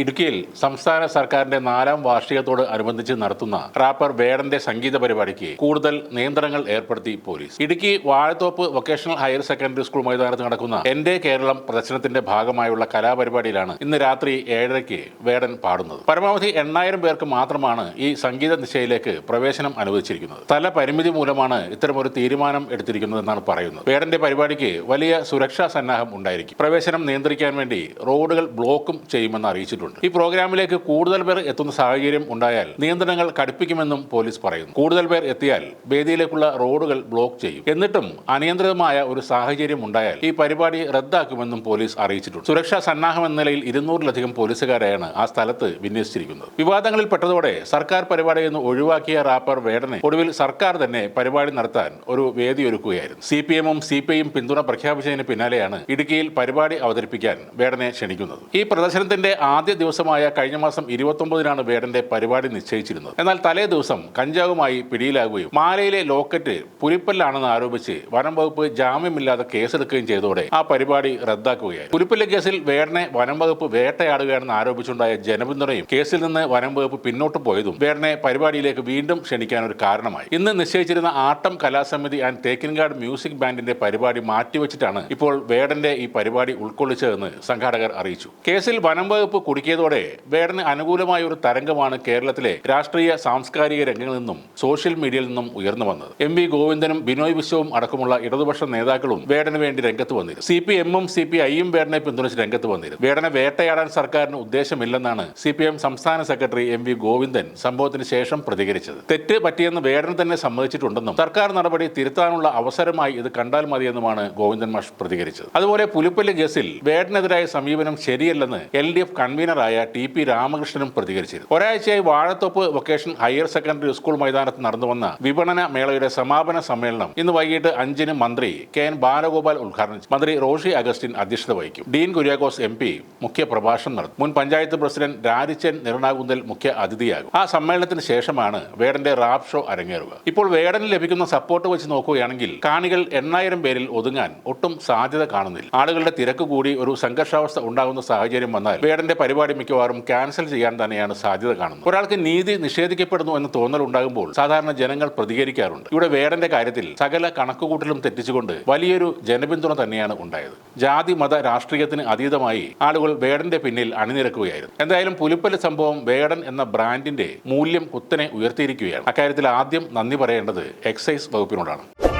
ഇടുക്കിയിൽ സംസ്ഥാന സർക്കാരിന്റെ നാലാം വാർഷികത്തോട് അനുബന്ധിച്ച് നടത്തുന്ന റാപ്പർ വേടന്റെ സംഗീത പരിപാടിക്ക് കൂടുതൽ നിയന്ത്രണങ്ങൾ ഏർപ്പെടുത്തി police. Idukki Vazhathope vocational higher secondary school മൈതാനത്ത് നടക്കുന്ന എന്റെ കേരളം പ്രദർശനത്തിന്റെ ഭാഗമായുള്ള കലാപരിപാടിയിലാണ് ഇന്ന് രാത്രി ഏഴരയ്ക്ക് വേടൻ പാടുന്നത്. പരമാവധി എണ്ണായിരം പേർക്ക് മാത്രമാണ് ഈ സംഗീത നിശയിലേക്ക് പ്രവേശനം അനുവദിച്ചിരിക്കുന്നത്. സ്ഥല പരിമിതി മൂലമാണ് ഇത്തരമൊരു തീരുമാനം എടുത്തിരിക്കുന്നതെന്നാണ് പറയുന്നത്. വേടന്റെ പരിപാടിക്ക് വലിയ സുരക്ഷാ സന്നാഹം ഉണ്ടായിരിക്കും. പ്രവേശനം നിയന്ത്രിക്കാൻ വേണ്ടി റോഡുകൾ ബ്ലോക്കും ചെയ്യുമെന്ന് അറിയിച്ചിട്ടുണ്ട്. ഈ പ്രോഗ്രാമിലേക്ക് കൂടുതൽ പേർ എത്തുന്ന സാഹചര്യം ഉണ്ടായാൽ നിയന്ത്രണങ്ങൾ കടുപ്പിക്കുമെന്നും പോലീസ് പറയുന്നു. കൂടുതൽ പേർ എത്തിയാൽ വേദിയിലേക്കുള്ള റോഡുകൾ ബ്ലോക്ക് ചെയ്യും. എന്നിട്ടും അനിയന്ത്രിതമായ ഒരു സാഹചര്യം ഉണ്ടായാൽ ഈ പരിപാടി റദ്ദാക്കുമെന്നും പോലീസ് അറിയിച്ചിട്ടുണ്ട്. സുരക്ഷാ സന്നാഹം എന്ന നിലയിൽ ഇരുന്നൂറിലധികം പോലീസുകാരെയാണ് ആ സ്ഥലത്ത് വിന്യസിച്ചിരിക്കുന്നത്. വിവാദങ്ങളിൽ പെട്ടതോടെ സർക്കാർ പരിപാടിയിൽ നിന്ന് ഒഴിവാക്കിയ റാപ്പർ വേടനെ ഒടുവിൽ സർക്കാർ തന്നെ പരിപാടി നടത്താൻ ഒരു വേദി ഒരുക്കുകയായിരുന്നു. സി പി എമ്മും സി പി ഐയും പിന്തുണ പ്രഖ്യാപിച്ചതിന് പിന്നാലെയാണ് ഇടുക്കിയിൽ പരിപാടി അവതരിപ്പിക്കാൻ വേടനെ ക്ഷണിക്കുന്നത്. ഈ പ്രദർശനത്തിന്റെ ആദ്യ ദിവസമായ കഴിഞ്ഞ മാസം ഇരുപത്തൊമ്പതിനാണ് വേടന്റെ പരിപാടി നിശ്ചയിച്ചിരുന്നത്. എന്നാൽ തലേ ദിവസം കഞ്ചാവുമായി പിടിയിലാകുകയും മാലയിലെ ലോക്കറ്റ് പുലിപ്പല്ലാണെന്ന് ആരോപിച്ച് വനം വകുപ്പ് ജാമ്യമില്ലാതെ കേസെടുക്കുകയും ചെയ്തതോടെ ആ പരിപാടി റദ്ദാക്കുകയായിരുന്നു. പുലിപ്പല്ല കേസിൽ വേടനെ വനം വകുപ്പ് വേട്ടയാടുകയാണെന്ന് ആരോപിച്ചുണ്ടായ ജനപിന്തുണയും കേസിൽ നിന്ന് വനം വകുപ്പ് പിന്നോട്ട് പോയതും വേടനെ പരിപാടിയിലേക്ക് വീണ്ടും ക്ഷണിക്കാൻ ഒരു കാരണമായി. ഇന്ന് നിശ്ചയിച്ചിരുന്ന ആട്ടം കലാസമിതി ആൻഡ് തേക്കിൻകാട് മ്യൂസിക് ബാൻഡിന്റെ പരിപാടി മാറ്റിവെച്ചിട്ടാണ് ഇപ്പോൾ വേടന്റെ ഈ പരിപാടി ഉൾക്കൊള്ളിച്ചതെന്ന് സംഘാടകർ അറിയിച്ചു. കേസിൽ വനം വകുപ്പ് കുടുക്കിയതോടെ വേടന് അനുകൂലമായ ഒരു തരംഗമാണ് കേരളത്തിലെ രാഷ്ട്രീയ സാംസ്കാരിക രംഗങ്ങളിൽ നിന്നും സോഷ്യൽ മീഡിയയിൽ നിന്നും ഉയർന്നു വന്നത്. എം വി ഗോവിന്ദനും ബിനോയ് വിശ്വവും അടക്കമുള്ള ഇടതുപക്ഷ നേതാക്കളും വേടന് വേണ്ടി രംഗത്ത് വന്നിരുന്നു. സി പി എമ്മും സി പി ഐയും വേടനെ പിന്തുണച്ച് രംഗത്ത് വന്നിരുന്നു. വേടനെ വേട്ടയാടാൻ സർക്കാരിന് ഉദ്ദേശമില്ലെന്നാണ് സി പി എം സംസ്ഥാന സെക്രട്ടറി എം വി ഗോവിന്ദൻ സംഭവത്തിന് ശേഷം പ്രതികരിച്ചത്. തെറ്റ് പറ്റിയെന്ന് വേടൻ തന്നെ സമ്മതിച്ചിട്ടുണ്ടെന്നും സർക്കാർ നടപടി തിരുത്താനുള്ള അവസരമായി ഇത് കണ്ടാൽ മതിയെന്നുമാണ് ഗോവിന്ദൻ മാഷ് പ്രതികരിച്ചത്. അതുപോലെ പുലിപ്പല്ല് കേസിൽ വേടനെതിരായ സമീപനം ശരിയല്ലെന്ന് എൽ ഡി എഫ് കൺവീനറായ ടി പി രാമകൃഷ്ണനും പ്രതികരിച്ചിരുന്നു. ഒരാഴ്ചയായി Vazhathope vocation higher secondary school മൈതാനത്ത് നടന്നുവന്ന വിപണന മേളയുടെ സമാപന സമ്മേളനം ഇന്ന് വൈകിട്ട് അഞ്ചിന് മന്ത്രി കെ എൻ ബാലഗോപാൽ ഉദ്ഘാടനം ചെയ്തു മന്ത്രി റോഷി അഗസ്റ്റിൻ അധ്യക്ഷത വഹിക്കും. ഡീൻ കുര്യാക്കോസ് എം പി മുഖ്യ പ്രഭാഷണം നടത്തും. മുൻ പഞ്ചായത്ത് പ്രസിഡന്റ് രാരിച്ചൻ നിറണാകുന്തൽ മുഖ്യ അതിഥിയാകും. ആ സമ്മേളനത്തിന് ശേഷമാണ് വേടന്റെ റാപ് ഷോ അരങ്ങേറുക. ഇപ്പോൾ വേടന് ലഭിക്കുന്ന സപ്പോർട്ട് വെച്ച് നോക്കുകയാണെങ്കിൽ കാണികൾ എണ്ണായിരം പേരിൽ ഒതുങ്ങാൻ ഒട്ടും സാധ്യത കാണുന്നില്ല. ആളുകളുടെ തിരക്ക് കൂടി ഒരു സംഘർഷാവസ്ഥ ഉണ്ടാകുന്ന സാഹചര്യം വന്നാൽ വേടന്റെ പരിപാടി മിക്കവാറും ക്യാൻസൽ ചെയ്യാൻ തന്നെയാണ് സാധ്യത കാണുന്നത്. ഒരാൾക്ക് നീതി നിഷേധിക്കപ്പെടുന്നു എന്ന് തോന്നൽ ഉണ്ടാകുമ്പോൾ സാധാരണ ജനങ്ങൾ പ്രതികരിക്കാറുണ്ട്. ഇവിടെ വേടന്റെ കാര്യത്തിൽ സകല കണക്കുകൂട്ടലും തെറ്റിച്ചുകൊണ്ട് വലിയൊരു ജനപിന്തുണ തന്നെയാണ് ഉണ്ടായത്. ജാതി മത രാഷ്ട്രീയത്തിന് അതീതമായി ആളുകൾ വേടന്റെ പിന്നിൽ അണിനിരക്കുകയായിരുന്നു. എന്തായാലും പുലിപ്പൽ സംഭവം വേടൻ എന്ന ബ്രാൻഡിന്റെ മൂല്യം കുത്തനെ ഉയർത്തിയിരിക്കുകയാണ്. അക്കാര്യത്തിൽ ആദ്യം നന്ദി പറയേണ്ടത് എക്സൈസ് വകുപ്പിനോടാണ്.